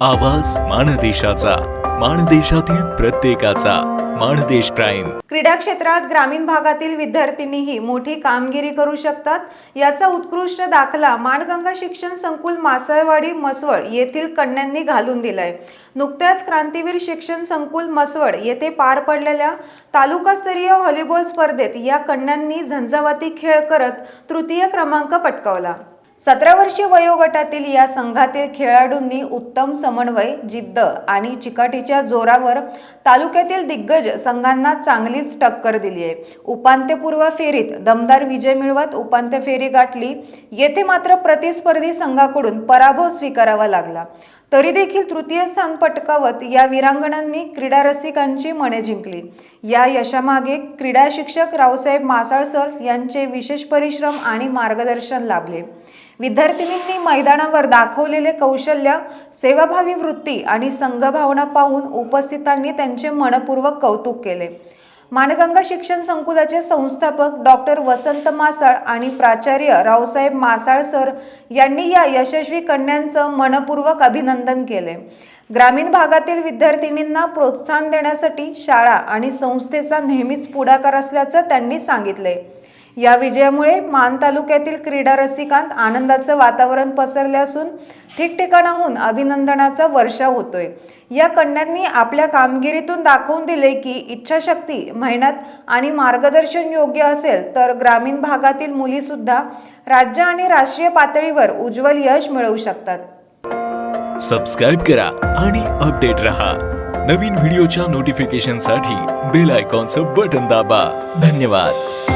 आवाज माणदेशाचा माणदेशातील प्रत्येकाचा माणदेश प्राईम. क्रीडा क्षेत्रात ग्रामीण भागातील विद्यार्थिनीही मोठी कामगिरी करू शकतात. याचा उत्कृष्ट दाखला माणगंगा शिक्षण संकुल मासळवाडी मसवड येथील कन्यांनी घालून दिलाय. नुकत्याच क्रांतीवीर शिक्षण संकुल मसवड येथे पार पडलेल्या तालुकास्तरीय व्हॉलीबॉल स्पर्धेत या कन्यांनी झंझावाती खेळ करत तृतीय क्रमांक पटकावला. सतरा वर्षीय वयोगटातील या संघातील खेळाडूंनी उत्तम समन्वय जिद्द आणि चिकाटीच्या जोरावर तालुक्यातील दिग्गज संघांना चांगलीच टक्कर दिली आहे. उपांत्यपूर्व फेरीत दमदार विजय मिळवत उपांत्य फेरी गाठली. येथे मात्र प्रतिस्पर्धी संघाकडून पराभव स्वीकारावा लागला. तरी देखील तृतीय स्थान पटकावत या वीरांगणांनी क्रीडा रसिकांची मने जिंकली. या यशामागे क्रीडा शिक्षक रावसाहेब मासाळ सर यांचे विशेष परिश्रम आणि मार्गदर्शन लाभले. विद्यार्थिनींनी मैदानावर दाखवलेले कौशल्य सेवाभावी वृत्ती आणि संघभावना पाहून उपस्थितांनी त्यांचे मनपूर्वक कौतुक केले. मानगंगा शिक्षण संकुलाचे संस्थापक डॉक्टर वसंत मासाळ आणि प्राचार्य रावसाहेब मासाळ सर यांनी या यशस्वी कन्यांचं मनपूर्वक अभिनंदन केले. ग्रामीण भागातील विद्यार्थिनींना प्रोत्साहन देण्यासाठी शाळा आणि संस्थेचा नेहमीच पुढाकार असल्याचं त्यांनी सांगितले. या विजयामुळे मान तालुक्यातील क्रीडा रसिकांत आनंदाचं वातावरण पसरले असून ठिकठिकाणाहून अभिनंदनाचा वर्षा होतोय. या कन्यांनी आपल्या कामगिरीतून दाखवून दिले की इच्छाशक्ती मेहनत आणि मार्गदर्शन योग्य असेल तर ग्रामीण भागातील मुलीसुद्धा राज्य आणि राष्ट्रीय पातळीवर उज्ज्वल यश मिळवू शकतात. सबस्क्राईब करा आणि अपडेट रहा. नवीन व्हिडिओच्या नोटिफिकेशनसाठी बेल आयकॉनचं बटन दाबा. धन्यवाद.